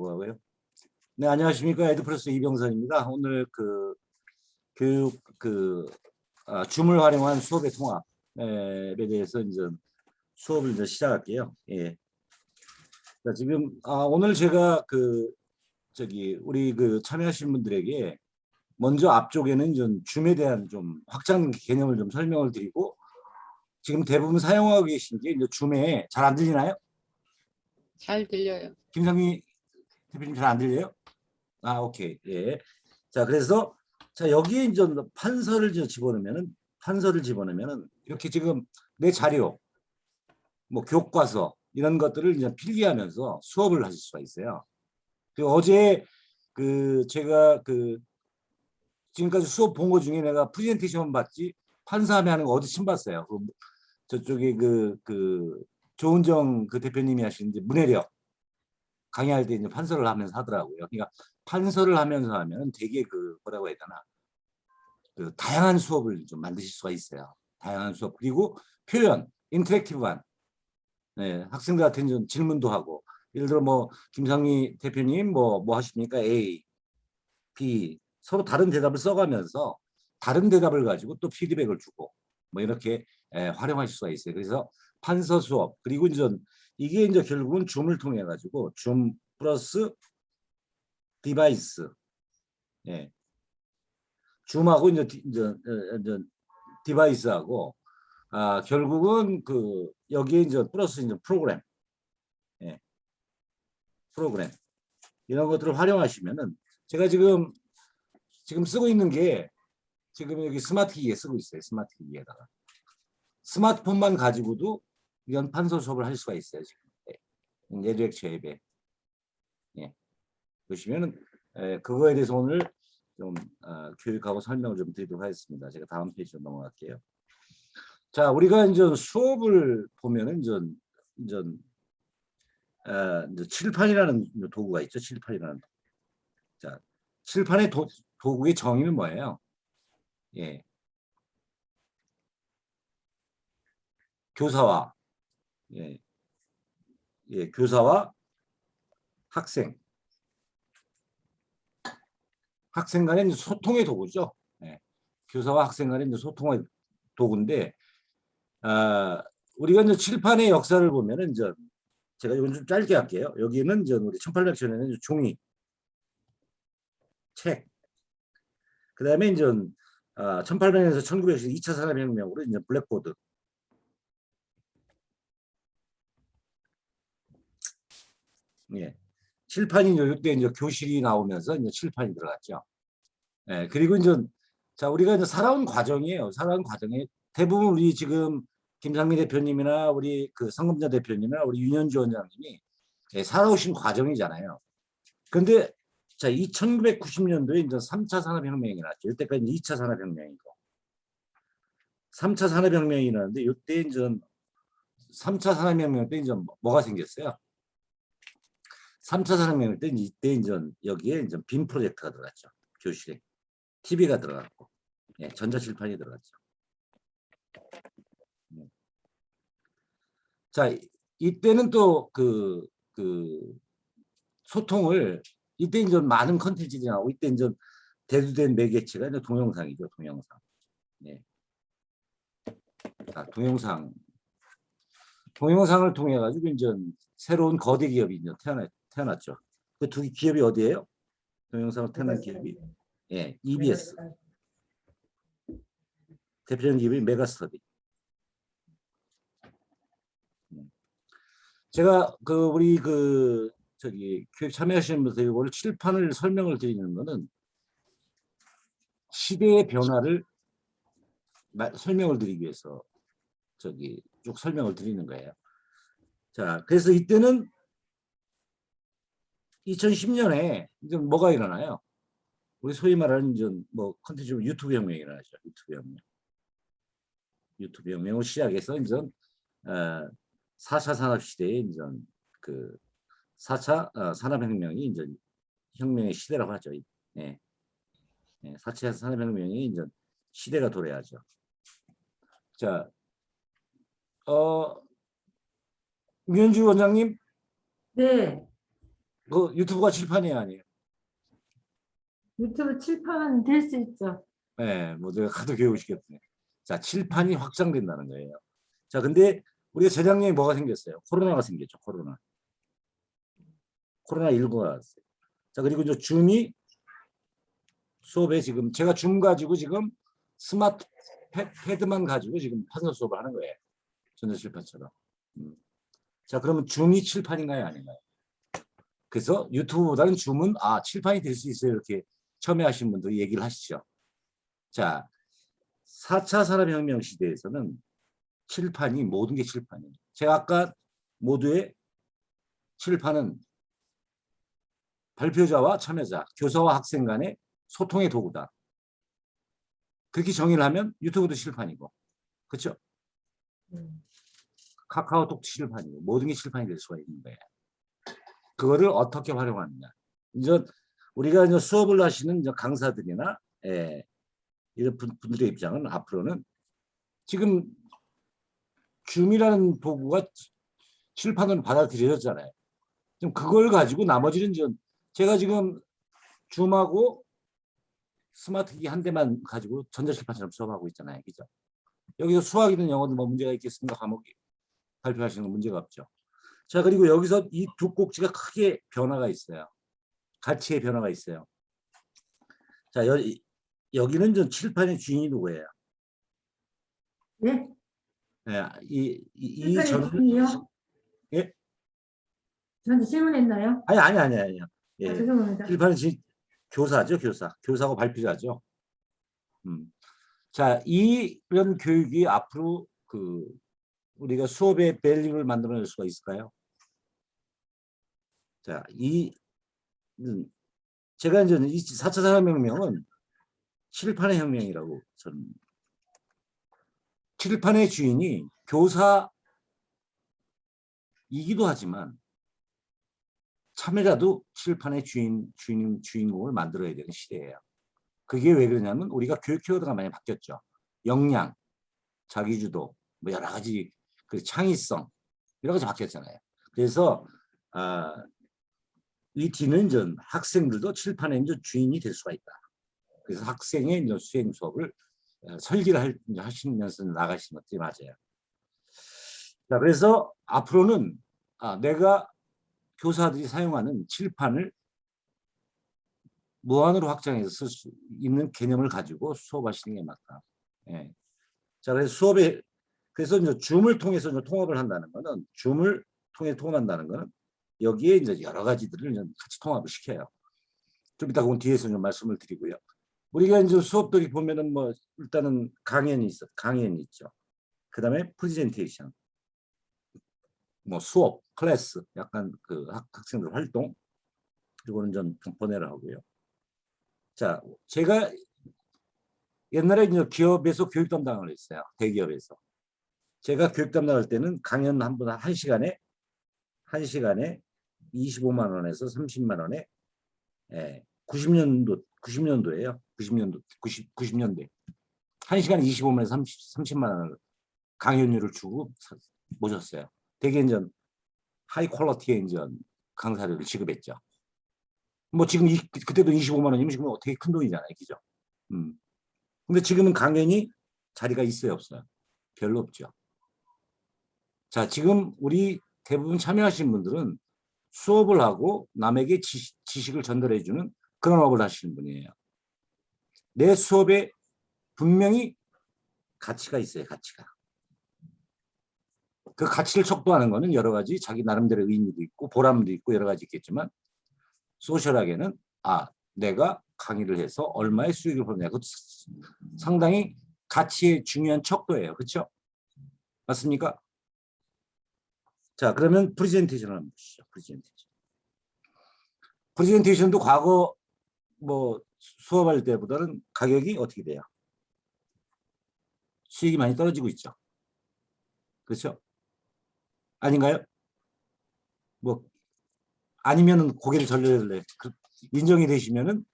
들어가고요. 네, 안녕하십니까. 에드프레스 이병선입니다. 오늘 그 교육 그 아, 줌을 활용한 수업의 통합에 대해서 이제 수업을 이제 시작할게요. 예. 자, 지금 아, 오늘 제가 그 저기 우리 그 참여하신 분들에게 먼저 앞쪽에는 좀 줌에 대한 좀 확장 개념을 좀 설명을 드리고 지금 대부분 사용하고 계신 게 이제 줌에 잘 안 들리나요? 잘 들려요. 김상미 대표님 잘 안 들려요? 아 오케이 예. 자 그래서 자 여기에 이제 판서를 집어넣으면은 판서를 집어넣으면은 이렇게 지금 내 자료 뭐 교과서 이런 것들을 이제 필기하면서 수업을 하실 수가 있어요. 그 어제 그 제가 그 지금까지 수업 본 거 중에 내가 프레젠테이션 봤지 판사하면 하는 거 어디 처음 봤어요. 그 저쪽에 그 그 조은정 그 대표님이 하시는 문해력 강의할 때 이제 판서를 하면서 하더라고요. 그러니까 판서를 하면서 하면 되게 그 뭐라고 해야 되나 그 다양한 수업을 좀 만드실 수가 있어요. 다양한 수업 그리고 표현 인터랙티브한 네, 학생들한테 좀 질문도 하고 예를 들어 뭐 김상미 대표님 뭐뭐 하십니까 A, B 서로 다른 대답을 써가면서 다른 대답을 가지고 또 피드백을 주고 뭐 이렇게 에, 활용하실 수가 있어요. 그래서 판서 수업 그리고 이제 이게 이제 결국은 줌을 통해 가지고 줌 플러스 디바이스. 예. 줌하고 이제 디, 이제, 어, 이제 디바이스하고 아 결국은 그 여기에 이제 플러스 이제 프로그램. 예. 프로그램. 이런 것들을 활용하시면은 제가 지금 지금 쓰고 있는 게 지금 여기 스마트 기기에 쓰고 있어요 스마트 기기에다가. 스마트폰만 가지고도 판서 수업을 할 수가 있어요 지금 네. 에듀엑처 앱에 예 보시면은 에, 그거에 대해서 오늘 좀 어, 교육하고 설명을 좀 드리도록 하겠습니다. 제가 다음 페이지로 넘어갈게요. 자, 우리가 이제 수업을 보면은 이제 이제, 어, 이제 칠판이라는 도구가 있죠. 칠판이라는. 자, 칠판의 도, 도구의 정의는 뭐예요? 예. 교사와 예, 예, 교사와 학생, 학생 간의 소통의 도구죠. 예, 교사와 학생 간의 소통의 도구인데, 아, 우리가 이제 칠판의 역사를 보면은 이제 제가 이건 좀 짧게 할게요. 여기는 이제 우리 1800년에는 종이, 책, 그 다음에 이제 아, 1800년에서 1900년 2차 산업혁명으로 이제 블랙보드, 예. 칠판이 이때 이제 교실이 나오면서 이제 칠판이 들어갔죠. 예. 그리고 이제 자 우리가 이제 살아온 과정이에요. 살아온 과정에 대부분 우리 지금 김상민 대표님이나 우리 그 성금자 대표님이나 우리 윤현주 원장님이 예, 살아오신 과정이잖아요. 근데 자 1990년도에 이제 3차 산업혁명이 났죠. 이때까지 2차 산업혁명이고 3차 산업혁명이 일어났는데 이때 이제 3차 산업혁명 때 이제 뭐- 뭐가 생겼어요? 3차 산업혁명 때 이때 이제 여기에 이제 빔 프로젝트가 들어갔죠. 교실에 TV가 들어갔고 예, 전자칠판이 들어갔죠. 예. 자 이- 이때는 또그그 소통을 이때 이제 많은 컨텐츠들이 나오고 이때 이제 대두된 매개체가 이제 동영상이죠. 동영상. 예. 자, 동영상 동영상을 통해 가지고 이제 새로운 거대 기업이 이제 태어났, 태어났죠. 그 두 기업이 어디예요? 동영상을 태어난 기업이 예, EBS 대표적인 기업이 메가스터디. 음. 제가 그 우리 그 저기 교육 참여하시는 분들 오늘 칠판을 설명을 드리는 거는 시대의 변화를 마- 설명을 드리기 위해서 저기 쭉 설명을 드리는 거예요. 자, 그래서 이때는 2010년에 이제 뭐가 일어나요? 우리 소위 말하는 이제 뭐 컨텐츠 유튜브 혁명이 일어나죠. 유튜브 혁명. 유튜브 혁명을 시작해서 이제 어, 4차 산업 시대에 이제 그 4차 어, 산업 혁명이 이제 혁명의 시대라고 하죠. 예. 예, 4차 산업혁명이 이제 시대가 도래하죠. 자, 어, 윤주 원장님, 네, 그 유튜브가 칠판이 아니에요. 유튜브 칠판 될 수 있죠. 네, 뭐 내가 하도 교육시켰더니. 자, 칠판이 확장된다는 거예요. 자, 근데 우리가 재작년에 뭐가 생겼어요? 코로나가 생겼죠, 코로나. 코로나 19가 왔어요. 자, 그리고 이제 줌이 수업에 지금 제가 줌 가지고 지금 스마트 패- 패드만 가지고 지금 판서 수업을 하는 거예요. 전자칠판처럼. 음. 자, 그러면 줌이 칠판인가요, 아닌가요? 그래서 유튜브보다는 줌은 아, 칠판이 될 수 있어요. 이렇게 처음에 하신 분들이 얘기를 하시죠. 자, 4차 산업혁명 시대에서는 칠판이 모든 게 칠판이에요. 제가 아까 모두의 칠판은 발표자와 참여자, 교사와 학생 간의 소통의 도구다. 그렇게 정의를 하면 유튜브도 칠판이고, 그렇죠? 음. 카카오톡도 칠판이고 모든 게 칠판이 될 수가 있는 거예요. 그거를 어떻게 활용하느냐. 이제 우리가 이제 수업을 하시는 이제 강사들이나 예, 이런 분- 분들의 입장은 앞으로는 지금 줌이라는 도구가 칠판으로 받아들여졌잖아요. 좀 그걸 가지고 나머지는 좀 제가 지금 줌하고 스마트키 한 대만 가지고 전자칠판처럼 수업하고 있잖아요. 그죠? 여기서 수학이든 영어든 뭐 문제가 있겠습니까? 과목이. 발표하시는 건 문제가 없죠. 자, 그리고 여기서 이 두 꼭지가 크게 변화가 있어요. 가치의 변화가 있어요. 자, 여, 여기는 좀 칠판의 주인이 누구예요? 네? 예, 이, 이, 이 칠판의 전, 주인이요? 예? 저한테 질문했나요? 아니, 아니, 아니, 아니요. 예. 아, 죄송합니다. 칠판은 지, 교사죠, 교사. 교사고 발표자죠. 음. 자, 이- 이런 교육이 앞으로 그 우리가 수업의 밸류를 만들어낼 수가 있을까요? 자, 이 음, 제가 이제 이 4차 산업혁명은 칠판의 혁명이라고 저는 칠판의 주인이 교사이기도 하지만 참여자도 칠판의 주인, 주인, 주인공을 만들어야 되는 시대예요. 그게 왜 그러냐면 우리가 교육 키워드가 많이 바뀌었죠. 역량, 자기주도, 뭐 여러 가지 그 창의성 여러 가지 바뀌었잖아요. 그래서 아, 이 뒤는 전 학생들도 칠판의 이제 주인이 될 수가 있다. 그래서 학생의 이제 수행 수업을 어, 설계를 할, 하시면서 나가시는 것들이 맞아요. 자, 그래서 앞으로는 아, 내가 교사들이 사용하는 칠판을 무한으로 확장해서 쓸 수 있는 개념을 가지고 수업하시는 게 맞다. 예. 자, 그래서 수업에 그래서 이제 줌을 통해서 이제 통합을 한다는 거는 줌을 통해 통합한다는 거는 여기에 이제 여러 가지들을 같이 통합을 시켜요. 좀 이따 그건 뒤에서 좀 말씀을 드리고요. 우리가 이제 수업들이 보면은 뭐 일단은 강연이 있어, 강연이 있죠. 그다음에 프레젠테이션, 뭐 수업, 클래스, 약간 그 학, 학생들 활동, 그리고는 좀 번외를 하고요. 자, 제가 옛날에 이제 기업에서 교육 담당을 했어요. 대기업에서. 제가 교육 담당할 때는 강연 한 번 한 시간에 한 시간에 25만 원에서 30만 원에 예, 90년도 90년도예요. 90년도 90 90년대 한 시간에 25만에서 30 30만 원을 강연료를 주고 사- 모셨어요. 대개 이제 하이 퀄러티의 이제 강사료를 지급했죠. 뭐 지금 이, 그때도 25만 원이면 지금 되게 큰 돈이잖아요, 그죠? 음. 근데 지금은 강연이 자리가 있어요, 없어요? 별로 없죠. 자, 지금 우리 대부분 참여하신 분들은 수업을 하고 남에게 지식, 지식 을 전달해 주는 그런 업을 하시는 분이에요. 내 수업에 분명히 가치가 있어요, 가치가. 그 가치를 척도하는 거는 여러 가지 자기 나름대로 의미도 있고 보람도 있고 여러 가지 있겠지만 소셜하게는 아 내가 강의를 해서 얼마의 수익을 벌냐 그것도 상당히 가치의 중요한 척도예요 그렇죠 맞습니까 자 그러면 프레젠테이션을 한번 보시죠. 프레젠테이션. 프레젠테이션도 과거 뭐 수업할 때보다는 가격이 어떻게 돼요? 수익이 많이 떨어지고 있죠. 그렇죠? 아닌가요? 뭐 아니면은 고개를 절레절레 그- 인정이 되시면은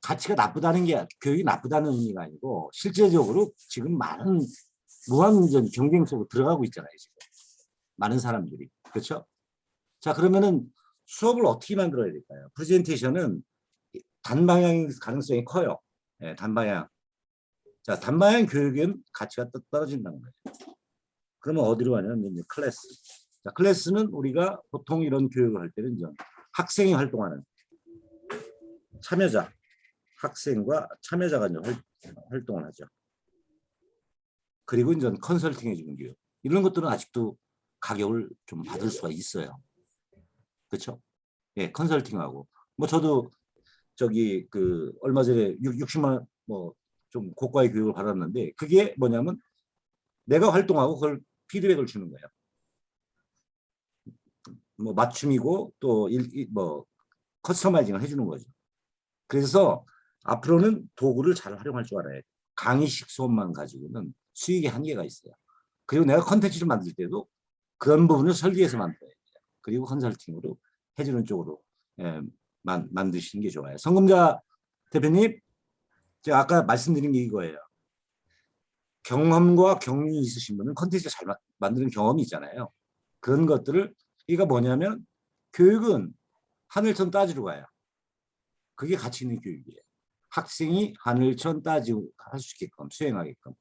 가치가 나쁘다는 게 교육이 나쁘다는 의미가 아니고 실제적으로 지금 많은 무한전 경쟁 속으로 들어가고 있잖아요 지금 많은 사람들이 그렇죠? 자 그러면은 수업을 어떻게 만들어야 될까요? 프레젠테이션은 단방향 가능성이 커요. 예, 단방향. 자, 단방향 교육은 가치가 또 떨어진다는 거예요. 그러면 어디로 가냐면 이제 클래스. 자, 클래스는 우리가 보통 이런 교육을 할 때는 이제 학생이 활동하는 참여자, 학생과 참여자가 이제 활, 활동을 하죠. 그리고 이제 컨설팅 해 주는 교육. 이런 것들은 아직도 가격을 좀 받을 수가 있어요. 그렇죠? 예, 컨설팅하고 뭐 저도 저기 그 얼마 전에 60만 뭐 좀 고가의 교육을 받았는데 그게 뭐냐면 내가 활동하고 그걸 피드백을 주는 거예요. 뭐 맞춤이고 또뭐 커스터마이징을 해주는 거죠. 그래서 앞으로는 도구를 잘 활용할 줄 알아야 돼. 강의식 수업만 가지고는 수익의 한계가 있어요. 그리고 내가 컨텐츠를 만들 때도 그런 부분을 설계해서 만들어야 돼요. 그리고 컨설팅으로 해주는 쪽으로 예, 만, 만드시는 게 좋아요. 성금자 대표님, 제가 아까 말씀드린 게 이거예요. 경험과 경륜이 있으신 분은 컨텐츠 잘 마- 만드는 경험이 있잖아요. 그런 것들을 이가 뭐냐면 교육은 하늘천 따지러 가요. 그게 가치 있는 교육이에요. 학생이 하늘천 따지고 할 수 있게끔 수행하게끔.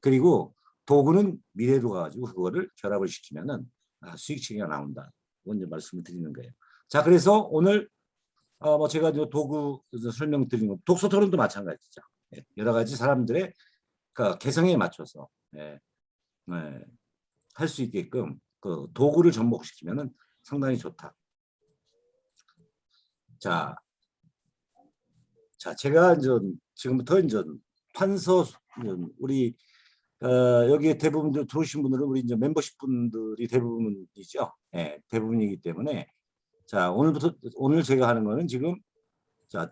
그리고 도구는 미래로 가가지고 그거를 결합을 시키면은 아, 수익 체계가 나온다. 먼저 말씀을 드리는 거예요. 자, 그래서 오늘 어, 뭐 제가 이 도구 설명 드린 거, 독서 토론도 마찬가지죠. 예, 여러 가지 사람들의 그 개성에 맞춰서 예, 할수 있게끔 그 도구를 접목시키면은 상당히 좋다. 자, 자 제가 이제 지금부터 이제 판서 우리 어, 여기 대부분 들어오신 분들은 우리 이제 멤버십 분들이 대부분이죠. 예, 대부분이기 때문에 자 오늘부터 오늘 제가 하는 거는 지금 자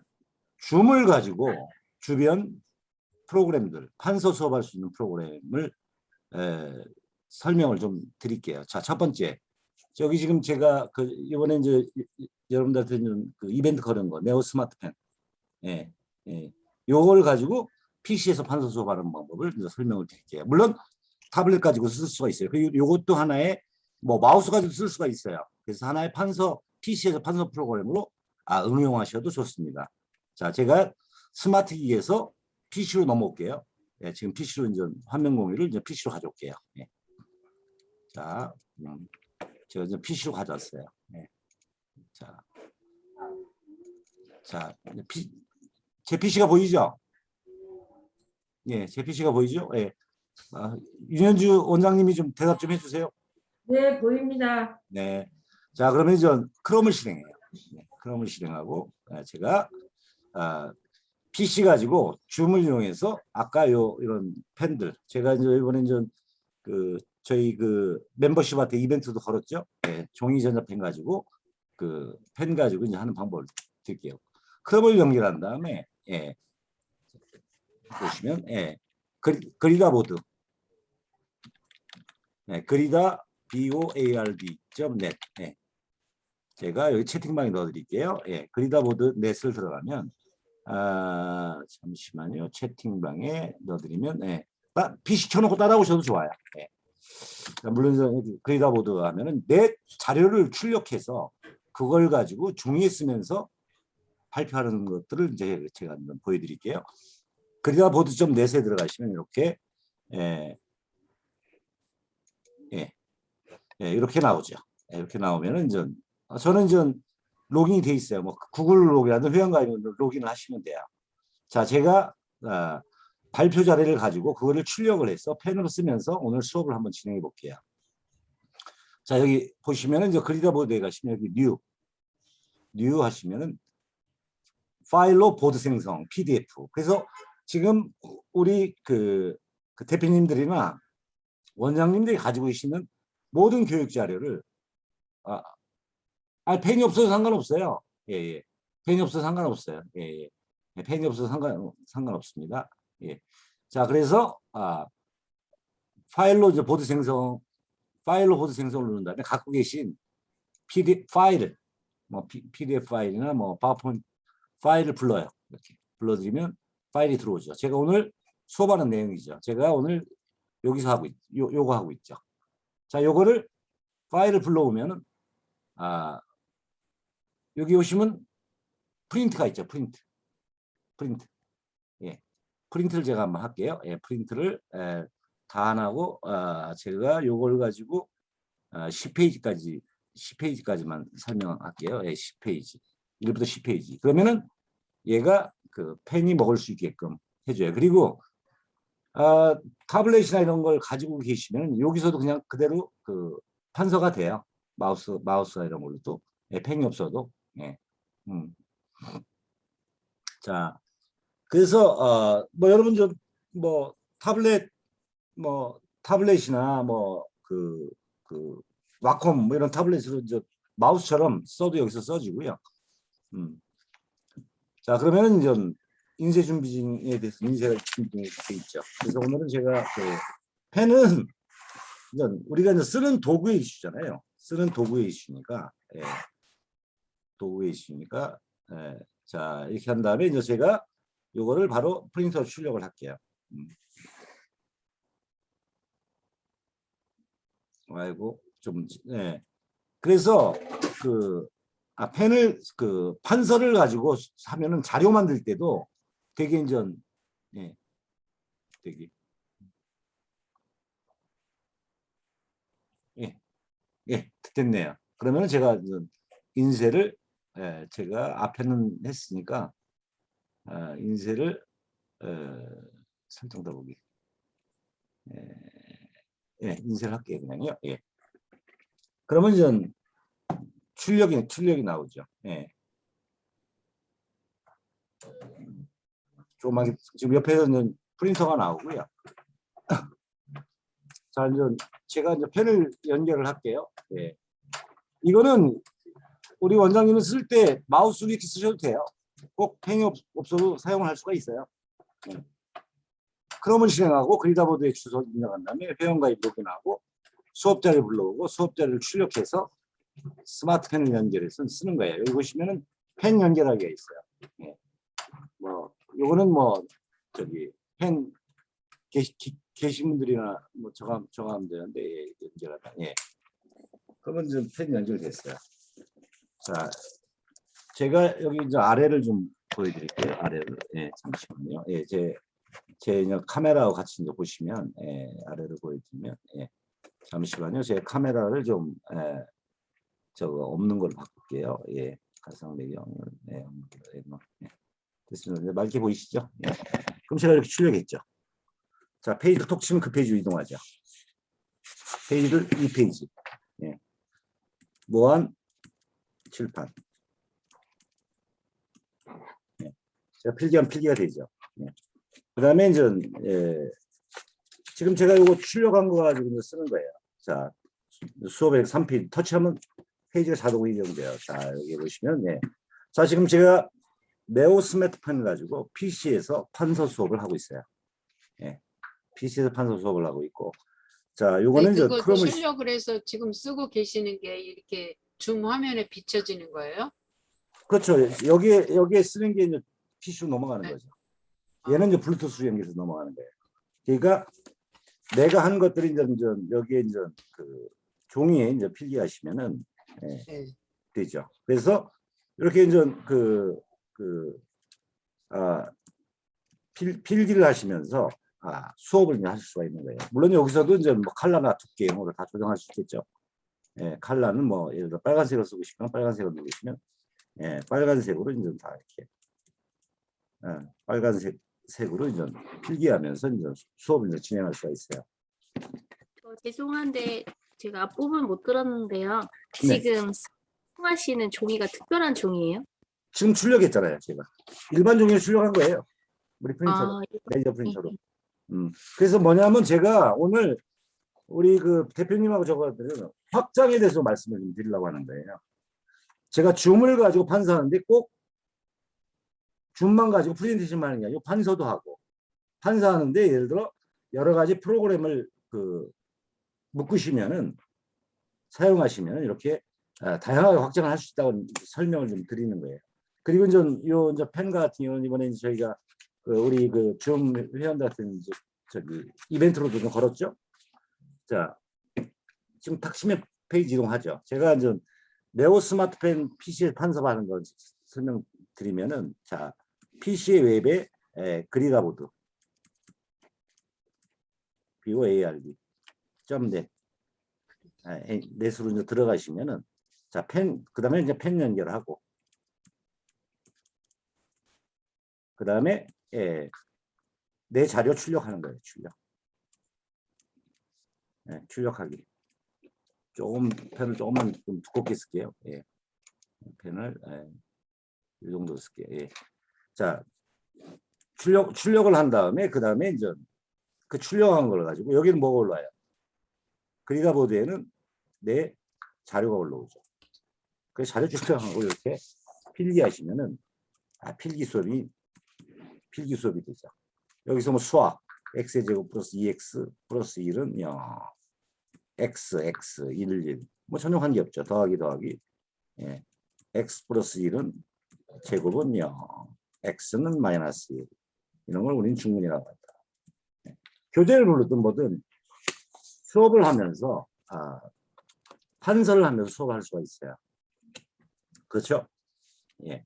줌을 가지고 주변 프로그램들 판서 수업할 수 있는 프로그램을 에, 설명을 좀 드릴게요. 자첫 번째 저기 지금 제가 그 이번에 이제 여러분들한테 있는 그 이벤트 거는 거 네오 스마트펜 예, 예. 요걸 가지고 PC에서 판서 수업하는 방법을 이제 설명을 드릴게요. 물론 타블렛 가지고 쓸 수가 있어요. 그리고 요것도 하나의 뭐 마우스 가지고 쓸 수가 있어요. 그래서 하나의 판서 PC에서 판서 프로그램으로 아, 응용하셔도 좋습니다. 자, 제가 스마트 기기에서 PC로 넘어올게요. 예, 지금 PC로 이제 화면 공유를 이제 PC로 가져올게요. 예. 자, 음, 제가 이제 PC로 가져왔어요. 예. 자, 자, 피, 제 PC가 보이죠? 예, 제 PC가 보이죠? 예. 아, 윤현주 원장님이 좀 대답 좀 해주세요. 네, 보입니다. 네. 자, 그러면 이제 크롬을 실행해요. 네, 크롬을 실행하고 아, 제가 아, PC 가지고 줌을 이용해서 아까 요 이런 펜들 제가 이제 이번에 이제 그 저희 그 멤버십한테 이벤트도 걸었죠. 네, 종이 전자펜 가지고 그 펜 가지고 이제 하는 방법을 드릴게요. 크롬을 연결한 다음에 예. 보시면 예. 그리, 그리다 보드 네, 그리다 board.net 네. 제가 여기 채팅방에 넣어드릴게요. 예, 그리다 보드 넷을 들어가면 아 잠시만요. 채팅방에 넣어드리면 예, 따, PC 켜놓고 따라오셔도 좋아요. 예. 자, 물론 그리다 보드 하면은 넷 자료를 출력해서 그걸 가지고 종이에 쓰면서 발표하는 것들을 이제 제가 한번 보여드릴게요. 그리다 보드 좀 넷에 들어가시면 이렇게 예, 예, 예, 이렇게 나오죠. 예, 이렇게 나오면은 이제 어, 저는 이제 로깅이 돼 있어요. 뭐 구글 로그라든 회원가입 로그인을 하시면 돼요. 자, 제가 아, 발표 자료를 가지고 그거를 출력을 해서 펜으로 쓰면서 오늘 수업을 한번 진행해 볼게요. 자, 여기 보시면은 이제 그리다 보드에 가시면 여기 뉴, 뉴 하시면은 파일로 보드 생성 PDF. 그래서 지금 우리 그, 그 대표님들이나 원장님들이 가지고 계시는 모든 교육 자료를 아, 아 펜이 없어도 상관없어요. 예, 예. 펜이 없어도 상관없어요. 예, 예. 예, 펜이 없어도 상관 상관없습니다. 예. 자, 그래서 아 파일로 이제 보드 생성 파일로 보드 생성을 누른 다음에 갖고 계신 PDF 파일을 뭐 PDF 파일이나 뭐 파워포인트 파일을 불러요. 이렇게 불러드리면 파일이 들어오죠. 제가 오늘 수업하는 내용이죠. 제가 오늘 여기서 하고 있, 요, 요거 하고 있죠. 자, 요거를 파일을 불러오면은 아 여기 오시면 프린트가 있죠. 프린트. 프린트. 예. 프린트를 제가 한번 할게요. 예, 프린트를 에, 다 안 하고 아, 제가 요걸 가지고 아, 10페이지까지 10페이지까지만 설명할게요. 예, 10페이지. 1부터 10페이지. 그러면은 얘가 그 펜이 먹을 수 있게끔 해줘요. 그리고 아, 타블렛이나 이런 걸 가지고 계시면 여기서도 그냥 그대로 그 판서가 돼요. 마우스 마우스나 이런 걸로도 예, 펜이 없어도 예. 음. 자 그래서 어, 뭐 여러분 좀 뭐 타블렛 뭐 타블렛이나 뭐그그 와콤 뭐 이런 타블렛으로 이제 마우스처럼 써도 여기서 써지고요. 음. 자 그러면은 좀 인쇄 준비에 대해서 인쇄가 준비돼 있죠. 그래서 오늘은 제가 그 펜은 우리가 이제 쓰는 도구의 이슈잖아요. 쓰는 도구의 이슈니까 예. 도구의 이슈니까 예. 자 이렇게 한 다음에 이제 제가 요거를 바로 프린터 출력을 할게요. 음. 아이고 좀 예. 그래서 그 아, 펜을 그 판서를 가지고 하면은 자료 만들 때도 되게 이제 예. 되게 예. 예, 됐네요. 그러면 제가 이제 인쇄를 예, 제가 앞에는 했으니까 아, 인쇄를 어, 설정 더보기 예, 예, 인쇄를 할게요 그냥요. 예. 그러면 이제 출력이 출력이 나오죠. 예. 조그맣게 지금 옆에는 프린터가 나오고요. 자 이제 제가 이제 펜을 연결을 할게요. 예. 이거는 우리 원장님은 쓸 때 마우스로 이렇게 쓰셔도 돼요. 꼭 펜이 없, 없어도 사용을 할 수가 있어요. 예. 크롬을 실행하고 그리다보드에 주소 입력한 다음에 회원가입 로그인하고 수업자를 불러오고 수업자를 출력해서 스마트펜을 연결해서 쓰는 거예요. 여기 보시면은 펜 연결하기가 있어요. 예. 뭐 요거는 뭐 저기 펜 분들이나 뭐 저가 하면 되는데 예, 연결하다. 예. 그러면 지금 펜 연결됐어요. 자, 제가 여기 이제 아래를 좀 보여드릴게요. 아래를 예, 잠시만요. 예, 제제 이제 카메라하고 같이 이제 보시면 예, 아래를 보여드리면 예, 잠시만요. 제 카메라를 좀 예, 저거 없는 걸로 바꿀게요. 예, 가상 배경을 네, 예. 됐습니다. 맑게 보이시죠? 예. 그럼 제가 이렇게 출력했죠. 자, 페이지를 톡 치면 그 페이지로 이동하죠. 페이지를 이 페이지. 예. 무한 칠판. 예. 제가 필기하면 필기가 되죠. 예. 그 다음에 이제, 예. 지금 제가 이거 출력한 거 가지고 쓰는 거예요. 자, 수업에 3페이지 터치하면 페이지가 자동으로 이동돼요. 자, 여기 보시면, 네. 자, 지금 제가 네오 스마트폰을 가지고 PC에서 판서 수업을 하고 있어요. 예. PC에서 판서 수업을 하고 있고. 자, 요거는 그거 크롬을 출력을 해서 지금 쓰고 계시는 게 이렇게 줌 화면에 비춰지는 거예요? 그렇죠. 여기에 여기에 쓰는 게 이제 PC로 넘어가는 네. 거죠. 얘는 이제 블루투스 연결해서 넘어가는 거예요. 그러니까 내가 한 것들이 이제, 이제 여기에 이제 그 종이에 이제 필기하시면은 예, 네. 되죠. 그래서 이렇게 이제 그, 그, 아, 필, 필기를 하시면서 아, 수업을 이제 하실 수가 있는 거예요. 물론 여기서도 이제 뭐 컬러나 두께 이런 거를 다 조정할 수 있겠죠. 예, 컬러는 뭐 예를 들어 빨간색을 쓰고 싶으면 빨간색을 누르시면 예, 빨간색으로 이제 다 이렇게 예, 빨간색 색으로 이제 필기하면서 이제 수업을 이제 진행할 수가 있어요. 저 죄송한데 제가 앞부분 못 들었는데요. 네. 지금 사용하시는 종이가 특별한 종이에요? 지금 출력했잖아요, 제가. 일반 종이를 출력한 거예요. 우리 프린터로, 아, 레이저 프린터로. 네. 음. 그래서 뭐냐면 제가 오늘 우리 그 대표님하고 저거들은 확장에 대해서 말씀을 좀 드리려고 하는 거예요. 제가 줌을 가지고 판사하는데 꼭 줌만 가지고 프레젠테이션만 하는 게 아니고 판서도 하고 판사하는데 예를 들어 여러 가지 프로그램을 그 묶으시면은 사용하시면 이렇게 아, 다양하게 확장을 할 수 있다고 설명을 좀 드리는 거예요. 그리고 이제 요 이제 펜 같은 경우는 이번에 저희가 그 우리 그 줌 회원들한테 이제 저기 이벤트로도 좀 걸었죠. 자, 지금 탁 치면 페이지 이동하죠. 제가 이제 네오 스마트펜 PC에 탄섭하는 거 설명드리면은 자 PC의 웹에 에, 그리가보드 BOARD 점넷 넷으로 이제 들어가시면은 자펜 그다음에 이제 펜 연결하고. 그다음에 예, 내 자료 출력하는 거예요 출력. 예, 출력하기. 조금 펜을 조금만 좀 두껍게 쓸게요. 예. 펜을 예, 이 정도 쓸게요. 예. 자 출력 출력을 한 다음에 그 다음에 이제 그 출력한 걸 가지고 여기는 뭐가 올라와요 그리가 보드에는 내 자료가 올라오죠 그 자료 출력한 걸 이렇게 필기하시면은 아, 필기 수업이 필기 수업이 되죠. 여기서 뭐 수학 x의 제곱 플러스 2x 플러스 1은 0 x x 1 1. 뭐 전혀 관계 없죠. 더하기 더하기 예. x 플러스 1은 제곱은 0 x는 마이너스 1 이런 걸 우리는 중문이라고 한다. 예. 교재를 부르든 뭐든 수업을 하면서 아, 판서를 하면서 수업할 수가 있어요. 그렇죠? 예.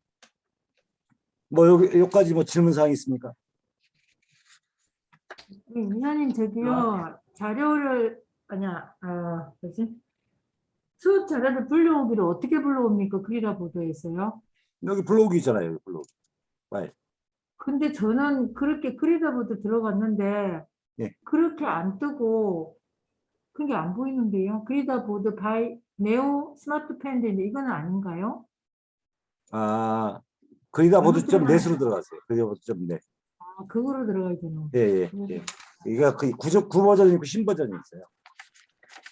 뭐 여기 여기까지 뭐 질문 사항 있습니까? 네, 이사님 저기요 자료를 아니야 아 뭐지 수업 자료를 불러오기를 어떻게 불러옵니까 그리라 보도에서요. 여기 블로그 있잖아요. 여기 블로그. 파일. 근데 저는 그렇게 그리다 보도 들어갔는데 예. 그렇게 안 뜨고 그게 안 보이는데요. 그리다 보도 바이 네오 스마트 펜인데 이거는 아닌가요? 아 거기다 모두 좀 잘못되면- 넷으로 들어가세요. 거기다 모두 좀 넷. 아 그거로 들어가야 되는. 예, 예, 예. 이거 그 구조 구 버전이 있고 신 버전이 있어요.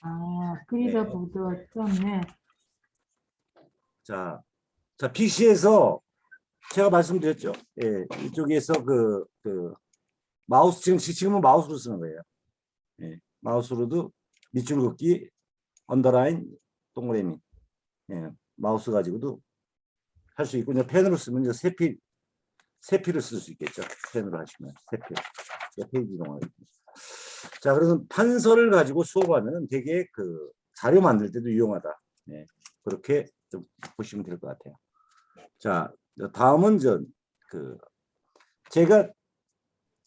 아 그리다 네. 보도 쩌네. 자, 자 PC에서 제가 말씀드렸죠. 예, 이쪽에서 그, 그 마우스 지금 지금은 마우스로 쓰는 거예요. 예, 마우스로도 밑줄 긋기, 언더라인, 동그라미, 예, 마우스 가지고도 할 수 있고 이제 펜으로 쓰면 이제 세필 세필을 쓸 수 있겠죠. 펜으로 하시면 세필, 세 페이지 이동하기. 자, 그래서 판서를 가지고 수업하면 되게 그 자료 만들 때도 유용하다. 예, 그렇게 좀 보시면 될 것 같아요. 자, 다음은 전 그 제가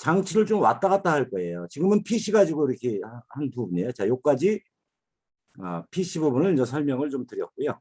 장치를 좀 왔다 갔다 할 거예요. 지금은 PC 가지고 이렇게 한 부분이에요. 자, 요까지 아, PC 부분을 이제 설명을 좀 드렸고요.